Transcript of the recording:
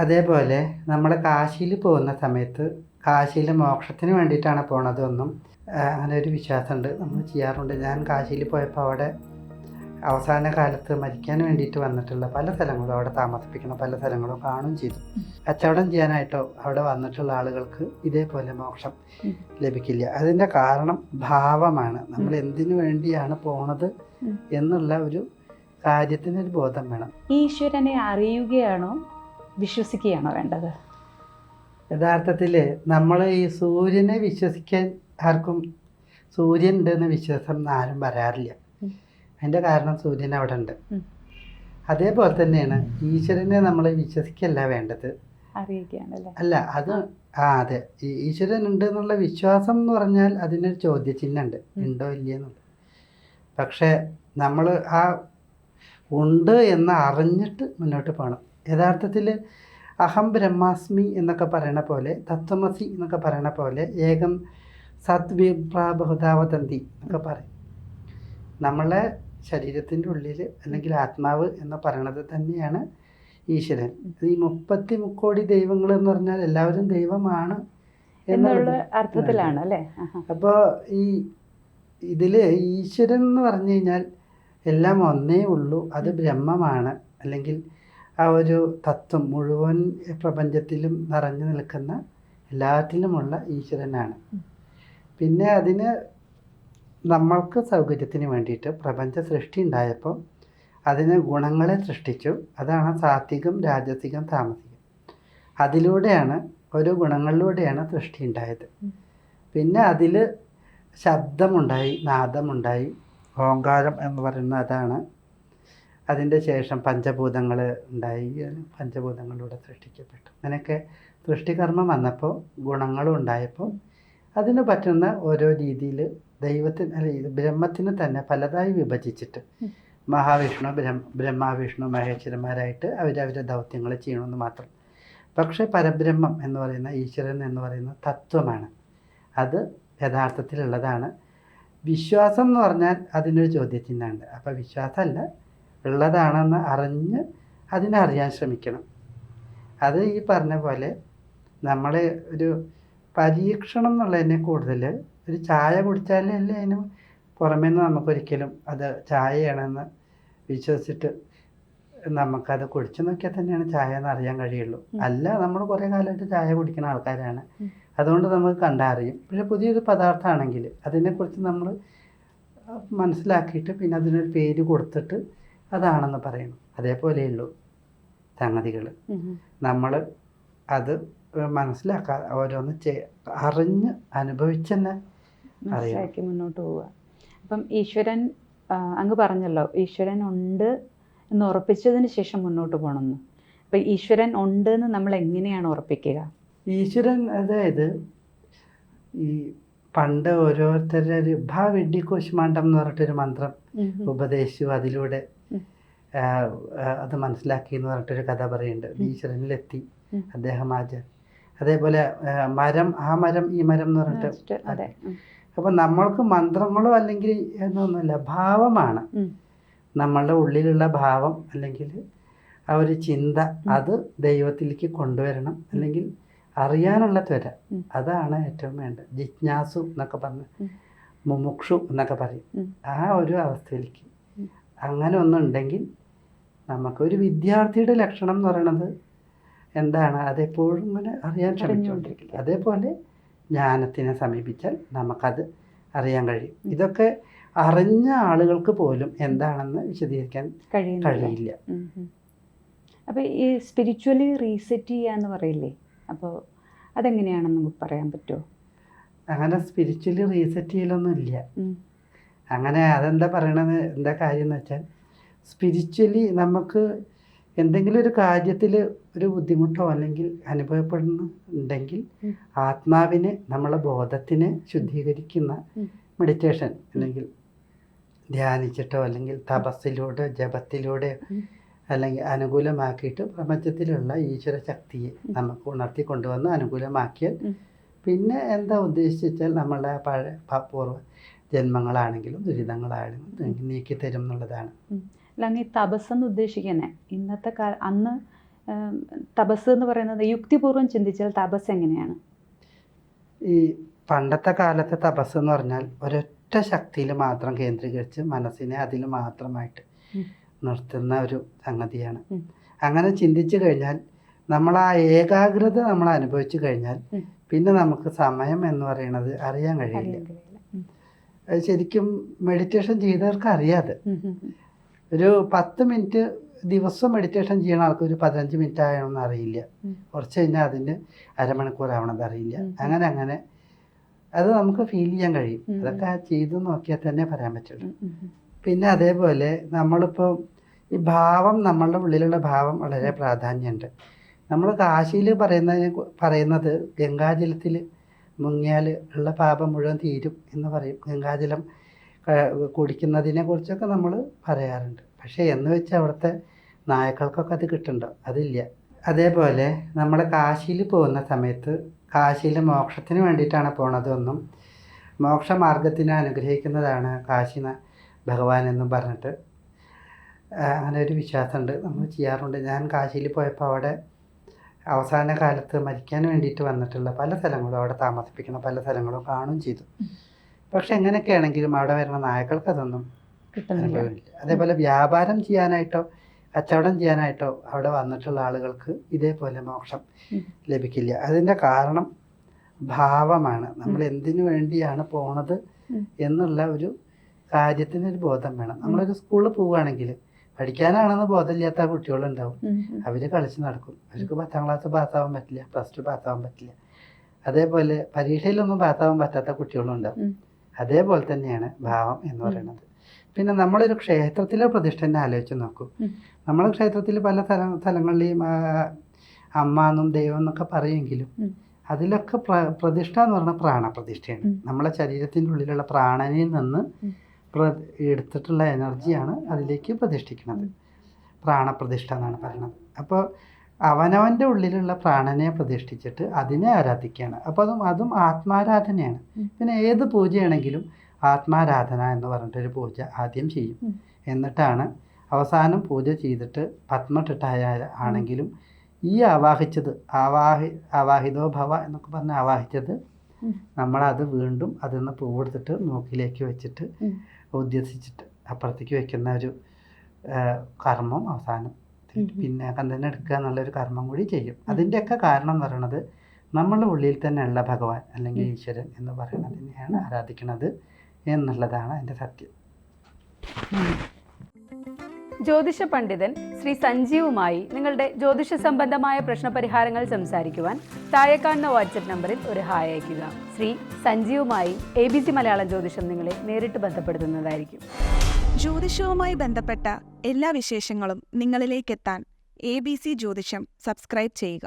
അതേപോലെ നമ്മൾ കാശിയിൽ പോകുന്ന സമയത്ത് കാശിയിൽ മോക്ഷത്തിന് വേണ്ടിയിട്ടാണ് പോണതൊന്നും അങ്ങനെ ഒരു വിശ്വാസമുണ്ട്. നമ്മൾ ചെയ്യാറുണ്ട്. ഞാൻ കാശിയിൽ പോയപ്പോൾ അവിടെ അവസാന കാലത്ത് മരിക്കാൻ വേണ്ടിയിട്ട് വന്നിട്ടുള്ള പല സ്ഥലങ്ങളും അവിടെ താമസിപ്പിക്കുന്ന പല സ്ഥലങ്ങളും കാണുകയും ചെയ്തു. കച്ചവടം ചെയ്യാനായിട്ടോ അവിടെ വന്നിട്ടുള്ള ആളുകൾക്ക് ഇതേപോലെ മോക്ഷം ലഭിക്കില്ല. അതിന്റെ കാരണം ഭാവമാണ്. നമ്മൾ എന്തിനു വേണ്ടിയാണ് പോണത്. എന്നുള്ള ഒരു കാര്യത്തിനൊരു ബോധം വേണം. ഈശ്വരനെ അറിയുകയാണോ? വിശ്വസിക്കുകയാണോ വേണ്ടത്? യഥാർത്ഥത്തിൽ നമ്മൾ ഈ സൂര്യനെ വിശ്വസിക്കാൻ ആർക്കും സൂര്യൻ ഉണ്ടെന്ന് വിശ്വാസം ആരും പറയാറില്ല. അതിന്റെ കാരണം സൂര്യൻ അവിടെ ഉണ്ട്. അതേപോലെ തന്നെയാണ് ഈശ്വരനെ നമ്മൾ വിശ്വസിക്കല്ല വേണ്ടത്. അല്ല അത് ആ അതെ. ഈശ്വരൻ ഉണ്ട് എന്നുള്ള വിശ്വാസം എന്ന് പറഞ്ഞാൽ അതിനൊരു ചോദ്യചിഹ്നമുണ്ട്. ഉണ്ടോ ഇല്ലയെന്നുള്ളത് പക്ഷേ നമ്മൾ ആ ഉണ്ട് എന്ന് അറിഞ്ഞിട്ട് മുന്നോട്ട് പോകണം. യഥാർത്ഥത്തിൽ അഹം ബ്രഹ്മാസ്മി എന്നൊക്കെ പറയണ പോലെ തത്വമസി എന്നൊക്കെ പറയണ പോലെ ഏകം സത്വിപ്രാബഹുതാവതന്തി എന്നൊക്കെ പറയും. നമ്മളെ ശരീരത്തിന്റെ ഉള്ളിൽ അല്ലെങ്കിൽ ആത്മാവ് എന്ന് പറയണത് തന്നെയാണ് ഈശ്വരൻ. ഈ മുപ്പത്തി മുക്കോടി ദൈവങ്ങൾ എന്ന് പറഞ്ഞാൽ എല്ലാവരും ദൈവമാണ് എന്നുള്ള അർത്ഥത്തിലാണ് അല്ലേ? അപ്പോൾ ഈ ഇതിൽ ഈശ്വരൻ എന്ന് പറഞ്ഞു കഴിഞ്ഞാൽ എല്ലാം ഒന്നേ ഉള്ളൂ. അത് ബ്രഹ്മമാണ്. അല്ലെങ്കിൽ ആ ഒരു തത്വം മുഴുവൻ പ്രപഞ്ചത്തിലും നിറഞ്ഞു നിൽക്കുന്ന എല്ലാറ്റിലുമുള്ള ഈശ്വരനാണ്. പിന്നെ അതിന് നമ്മൾക്ക് സൗകര്യത്തിന് വേണ്ടിയിട്ട് പ്രപഞ്ച സൃഷ്ടി ഉണ്ടായപ്പോൾ അതിന് ഗുണങ്ങളെ സൃഷ്ടിച്ചു. അതാണ് സാത്വികം രാജസികം താമസികം. അതിലൂടെയാണ് ഓരോ ഗുണങ്ങളിലൂടെയാണ് സൃഷ്ടി ഉണ്ടായത്. പിന്നെ അതിൽ ശബ്ദമുണ്ടായി നാദമുണ്ടായി ഓങ്കാരം എന്ന് പറയുന്ന അതാണ് അതിന്റെ ശേഷം പഞ്ചഭൂതങ്ങൾ ഉണ്ടായി പഞ്ചഭൂതങ്ങളിലൂടെ സൃഷ്ടിക്കപ്പെട്ടു. അങ്ങനെയൊക്കെ സൃഷ്ടികർമ്മം വന്നപ്പോൾ ഗുണങ്ങളും ഉണ്ടായപ്പോൾ അതിന് പറ്റുന്ന ഓരോ രീതിയിൽ ദൈവത്തിന് അല്ല ബ്രഹ്മത്തിന് തന്നെ പലതായി വിഭജിച്ചിട്ട് മഹാവിഷ്ണു ബ്രഹ്മ ബ്രഹ്മാവിഷ്ണു മഹേശ്വരന്മാരായിട്ട് അവരവരുടെ ദൗത്യങ്ങൾ ചെയ്യണമെന്ന് മാത്രം. പക്ഷേ പരബ്രഹ്മം എന്ന് പറയുന്ന ഈശ്വരൻ എന്ന് പറയുന്ന തത്വമാണ്. അത് യഥാർത്ഥത്തിലുള്ളതാണ്. വിശ്വാസം എന്ന് പറഞ്ഞാൽ അതിനൊരു ചോദ്യചിഹ്നമുണ്ട്. അപ്പോൾ വിശ്വാസമല്ല ഉള്ളതാണെന്ന് അറിഞ്ഞ് അതിനറിയാൻ ശ്രമിക്കണം. അത് ഈ പറഞ്ഞ പോലെ നമ്മൾ ഒരു പരീക്ഷണം എന്നുള്ളതിനെ കൂടുതൽ ഒരു ചായ കുടിച്ചാലേ അതിന് പുറമേ നിന്ന് നമുക്കൊരിക്കലും അത് ചായയാണെന്ന് വിശ്വസിച്ചിട്ട് നമുക്കത് കുടിച്ചു നോക്കിയാൽ തന്നെയാണ് ചായ എന്ന് അറിയാൻ കഴിയുള്ളൂ. അല്ല നമ്മൾ കുറേ കാലമായിട്ട് ചായ കുടിക്കുന്ന ആൾക്കാരാണ്. അതുകൊണ്ട് നമുക്ക് കണ്ടറിയും. പക്ഷെ പുതിയൊരു പദാർത്ഥമാണെങ്കിൽ അതിനെക്കുറിച്ച് നമ്മൾ മനസ്സിലാക്കിയിട്ട് പിന്നെ അതിനൊരു പേര് കൊടുത്തിട്ട് അതാണെന്ന് പറയുന്നു അതേപോലെയുള്ളൂ സംഗതികൾ. നമ്മൾ അത് മനസ്സിലാക്കാ ഓരോന്ന് ചെയ് അറിഞ്ഞ് അനുഭവിച്ചെന്നെ മനസ്സിലാക്കി മുന്നോട്ട് പോവുക. അപ്പം ഈശ്വരൻ അങ്ങ് പറഞ്ഞല്ലോ ഈശ്വരൻ ഉണ്ട് എന്ന് ഉറപ്പിച്ചതിന് ശേഷം മുന്നോട്ട് പോകണമെന്ന് അപ്പം ഈശ്വരൻ ഉണ്ട് എന്ന് നമ്മൾ എങ്ങനെയാണ് ഉറപ്പിക്കുക? ഈശ്വരൻ അതായത് ഈ പണ്ട് ഓരോരുത്തരുടെ ഭാവിഡി കോശമാണ്ടം എന്ന് പറഞ്ഞിട്ടൊരു മന്ത്രം. ഉപദേശിച്ചു. അതിലൂടെ അത് മനസ്സിലാക്കി എന്ന് പറഞ്ഞിട്ടൊരു കഥ പറയുന്നുണ്ട്. ഈശ്വരനിലെത്തി. അദ്ദേഹം ആജ അതേപോലെ മരം ആ മരം ഈ മരം എന്ന് പറഞ്ഞിട്ട് അതെ. അപ്പം നമ്മൾക്ക് മന്ത്രങ്ങളോ അല്ലെങ്കിൽ എന്നൊന്നുമില്ല ഭാവമാണ്. നമ്മളുടെ ഉള്ളിലുള്ള ഭാവം അല്ലെങ്കിൽ ആ ഒരു ചിന്ത അത് ദൈവത്തിലേക്ക് കൊണ്ടുവരണം അല്ലെങ്കിൽ അറിയാനുള്ള ത്വര. അതാണ് ഏറ്റവും വേണ്ടത്. ജിജ്ഞാസു എന്നൊക്കെ പറഞ്ഞ്. മുമുക്ഷു എന്നൊക്കെ പറയും. ആ ഒരു അവസ്ഥയിലേക്ക്. അങ്ങനെ ഒന്നുണ്ടെങ്കിൽ നമുക്കൊരു വിദ്യാർത്ഥിയുടെ ലക്ഷണം എന്ന് പറയണത് എന്താണ്? അതെപ്പോഴും ഇങ്ങനെ അറിയാൻ ശ്രമിച്ചുകൊണ്ടിരിക്കുന്നത് അതേപോലെ ജ്ഞാനത്തിനെ സമീപിച്ചാൽ നമുക്കത് അറിയാൻ കഴിയും. ഇതൊക്കെ അറിഞ്ഞ ആളുകൾക്ക് പോലും എന്താണെന്ന് വിശദീകരിക്കാൻ കഴിയില്ല. അപ്പോൾ ഈ സ്പിരിച്വലി റീസെറ്റ് ചെയ്യുക എന്ന് പറയില്ലേ? അപ്പോൾ അതെങ്ങനെയാണെന്ന് നമുക്ക് പറയാൻ പറ്റുമോ? അങ്ങനെ സ്പിരിച്വലി റീസെറ്റ് ചെയ്യലൊന്നും ഇല്ല. അങ്ങനെ അതെന്താ പറയണത്? എന്താ കാര്യം എന്ന് വെച്ചാൽ സ്പിരിച്വലി നമുക്ക് എന്തെങ്കിലും ഒരു കാര്യത്തിൽ ഒരു ബുദ്ധിമുട്ടോ അല്ലെങ്കിൽ അനുഭവപ്പെടുന്നുണ്ടെങ്കിൽ. ആത്മാവിനെ നമ്മളെ ബോധത്തിനെ ശുദ്ധീകരിക്കുന്ന മെഡിറ്റേഷൻ അല്ലെങ്കിൽ ധ്യാനിച്ചിട്ടോ അല്ലെങ്കിൽ തപസ്സിലൂടെ ജപത്തിലൂടെ അല്ലെങ്കിൽ അനുകൂലമാക്കിയിട്ട് പ്രപഞ്ചത്തിലുള്ള ഈശ്വര ശക്തിയെ നമുക്ക് ഉണർത്തി കൊണ്ടുവന്ന് അനുകൂലമാക്കിയാൽ പിന്നെ എന്താ ഉദ്ദേശിച്ചാൽ നമ്മളുടെ പഴയ പൂർവ ജന്മങ്ങളാണെങ്കിലും ദുരിതങ്ങളാണെങ്കിലും നീക്കി തരും എന്നുള്ളതാണ്. അല്ല തപസ് എന്ന് ഉദ്ദേശിക്കുന്നത് ഇന്നത്തെ കാല അന്ന് തപസ് എന്ന് പറയുന്നത് യുക്തിപൂർവം ചിന്തിച്ചാൽ തപസ് എങ്ങനെയാണ്? ഈ പണ്ടത്തെ കാലത്തെ തപസ് എന്ന് പറഞ്ഞാൽ ഒരൊറ്റ ശക്തിയിൽ മാത്രം കേന്ദ്രീകരിച്ച് മനസ്സിനെ അതിൽ മാത്രമായിട്ട്. നിർത്തുന്ന ഒരു സംഗതിയാണ്. അങ്ങനെ ചിന്തിച്ചു കഴിഞ്ഞാൽ നമ്മൾ ആ ഏകാഗ്രത നമ്മൾ അനുഭവിച്ചു കഴിഞ്ഞാൽ പിന്നെ നമുക്ക് സമയം എന്ന് പറയുന്നത് അറിയാൻ കഴിയില്ല അറിയാൻ കഴിയില്ല ഉം. അത് ശരിക്കും മെഡിറ്റേഷൻ ചെയ്തവർക്ക് അറിയാതെ. ഒരു പത്ത് മിനിറ്റ് ദിവസം മെഡിറ്റേഷൻ ചെയ്യണ ആൾക്ക് ഒരു പതിനഞ്ച് മിനിറ്റ് ആയണമെന്ന് അറിയില്ല. കുറച്ച് കഴിഞ്ഞാൽ അതിന് അരമണിക്കൂർ ആവണമെന്ന് അറിയില്ല അങ്ങനെ അങ്ങനെ അത് നമുക്ക് ഫീൽ ചെയ്യാൻ കഴിയും. അതൊക്കെ ചെയ്ത് നോക്കിയാൽ തന്നെ പറയാൻ പറ്റുള്ളൂ. പിന്നെ അതേപോലെ നമ്മളിപ്പോൾ ഈ ഭാവം നമ്മളുടെ ഉള്ളിലുള്ള ഭാവം വളരെ പ്രാധാന്യമുണ്ട് നമ്മൾ കാശിയിൽ പറയുന്നതിന് കു- പറയുന്നത് ഗംഗാജലത്തിൽ മുങ്ങിയാൽ ഉള്ള പാപം മുഴുവൻ തീരും എന്ന് പറയും. ഗംഗാജലം കുടിക്കുന്നതിനെ കുറിച്ചൊക്കെ നമ്മൾ പറയാറുണ്ട്. പക്ഷേ എന്ന് വെച്ച് അവിടുത്തെ നായക്കൾക്കൊക്കെ അത് കിട്ടുന്നുണ്ടോ അതില്ല. അതേപോലെ നമ്മൾ കാശിയിൽ പോകുന്ന സമയത്ത് കാശിയിൽ മോക്ഷത്തിന് വേണ്ടിയിട്ടാണ് പോണതെന്നും മോക്ഷമാർഗത്തിനെ അനുഗ്രഹിക്കുന്നതാണ് കാശി ഭഗവാൻ എന്നും പറഞ്ഞിട്ട്. അങ്ങനെ ഒരു വിശ്വാസമുണ്ട്. നമ്മൾ ചെയ്യാറുണ്ട്. ഞാൻ കാശിയിൽ പോയപ്പോൾ അവിടെ അവസാന കാലത്ത് മരിക്കാൻ വേണ്ടിയിട്ട് വന്നിട്ടുള്ള പല സ്ഥലങ്ങളും അവിടെ താമസിപ്പിക്കുന്ന പല സ്ഥലങ്ങളും കാണും ചെയ്തു. പക്ഷെ എങ്ങനെയൊക്കെ ആണെങ്കിലും അവിടെ വരുന്ന നായകൾക്ക് അതൊന്നും കിട്ടുന്നില്ല. അതേപോലെ വ്യാപാരം ചെയ്യാനായിട്ടോ കച്ചവടം ചെയ്യാനായിട്ടോ അവിടെ വന്നിട്ടുള്ള ആളുകൾക്ക് ഇതേപോലെ മോക്ഷം ലഭിക്കില്ല. അതിന്റെ കാരണം ഭാവമാണ്. നമ്മൾ എന്തിനു വേണ്ടിയാണ് പോണത് എന്നുള്ള ഒരു കാര്യത്തിനൊരു ബോധം വേണം. നമ്മളൊരു സ്കൂളിൽ പോവുകയാണെങ്കിൽ പഠിക്കാനാണെന്ന് ബോധമില്ലാത്ത കുട്ടികളുണ്ടാവും. അവർ കളിച്ച് നടക്കും. അവർക്ക് പത്താം ക്ലാസ് പാസ്സാവാൻ പറ്റില്ല. പ്ലസ് ടു പാസ്സാവാൻ പറ്റില്ല. അതേപോലെ പരീക്ഷയിലൊന്നും പാസ്സാവാൻ പറ്റാത്ത കുട്ടികളും ഉണ്ടാവും അതേപോലെ തന്നെയാണ് ഭാവം എന്ന് പറയുന്നത്. പിന്നെ നമ്മളൊരു ക്ഷേത്രത്തിലെ പ്രതിഷ്ഠ തന്നെ ആലോചിച്ച് നോക്കും. നമ്മളെ ക്ഷേത്രത്തിൽ പല സ്ഥല സ്ഥലങ്ങളിലെയും അമ്മ എന്നും ദൈവം എന്നൊക്കെ പറയുമെങ്കിലും അതിലൊക്കെ പ്ര പ്രതിഷ്ഠ എന്ന് പറഞ്ഞാൽ പ്രാണപ്രതിഷ്ഠയാണ്. നമ്മളെ ശരീരത്തിന്റെ ഉള്ളിലുള്ള പ്രാണനിൽ നിന്ന് എടുത്തിട്ടുള്ള എനർജിയാണ് അതിലേക്ക് പ്രതിഷ്ഠിക്കുന്നത്. പ്രാണപ്രതിഷ്ഠ എന്നാണ് പറയുന്നത്. അപ്പോൾ അവനവന്റെ ഉള്ളിലുള്ള പ്രാണനെ പ്രതിഷ്ഠിച്ചിട്ട് അതിനെ ആരാധിക്കുകയാണ്. അപ്പോൾ അതും അതും ആത്മാരാധനയാണ്. പിന്നെ ഏത് പൂജയാണെങ്കിലും ആത്മാരാധന എന്ന് പറഞ്ഞിട്ടൊരു പൂജ ആദ്യം ചെയ്യും. എന്നിട്ടാണ് അവസാനം പൂജ ചെയ്തിട്ട് പത്മട്ടിട്ടായ ആണെങ്കിലും ഈ ആവാഹിച്ചത് ആവാഹി ആവാഹിതോ ഭവ എന്നൊക്കെ പറഞ്ഞ് ആവാഹിച്ചത്. നമ്മളത് വീണ്ടും അതിൽ നിന്ന് പൂവെടുത്തിട്ട് നോക്കിലേക്ക് വെച്ചിട്ട്. ഉദ്ദേശിച്ചിട്ട് അപ്പുറത്തേക്ക് വെക്കുന്ന ഒരു കർമ്മം അവസാനം. പിന്നെ കന്തന്നെ എടുക്കുക എന്നുള്ളൊരു കർമ്മം കൂടി ചെയ്യും. അതിന്റെയൊക്കെ കാരണം എന്ന് പറയുന്നത് നമ്മളുടെ ഉള്ളിൽ തന്നെയുള്ള ഭഗവാൻ അല്ലെങ്കിൽ. ഈശ്വരൻ എന്ന് പറയുന്നതിനെയാണ് ആരാധിക്കുന്നത് എന്നുള്ളതാണ് അതിന്റെ സത്യം. ജ്യോതിഷ പണ്ഡിതൻ ശ്രീ സഞ്ജീവുമായി നിങ്ങളുടെ ജ്യോതിഷ സംബന്ധമായ പ്രശ്നപരിഹാരങ്ങൾ സംസാരിക്കുവാൻ താഴെ കാണുന്ന വാട്സപ്പ് നമ്പറിൽ ഒരു ഹായ് അയയ്ക്കുക. ശ്രീ സഞ്ജീവുമായി എ ബി സി മലയാളം ജ്യോതിഷം നിങ്ങളെ നേരിട്ട് ബന്ധപ്പെടുത്തുന്നതായിരിക്കും. ജ്യോതിഷവുമായി ബന്ധപ്പെട്ട എല്ലാ വിശേഷങ്ങളും നിങ്ങളിലേക്കെത്താൻ എ ബി സി ജ്യോതിഷം സബ്സ്ക്രൈബ് ചെയ്യുക.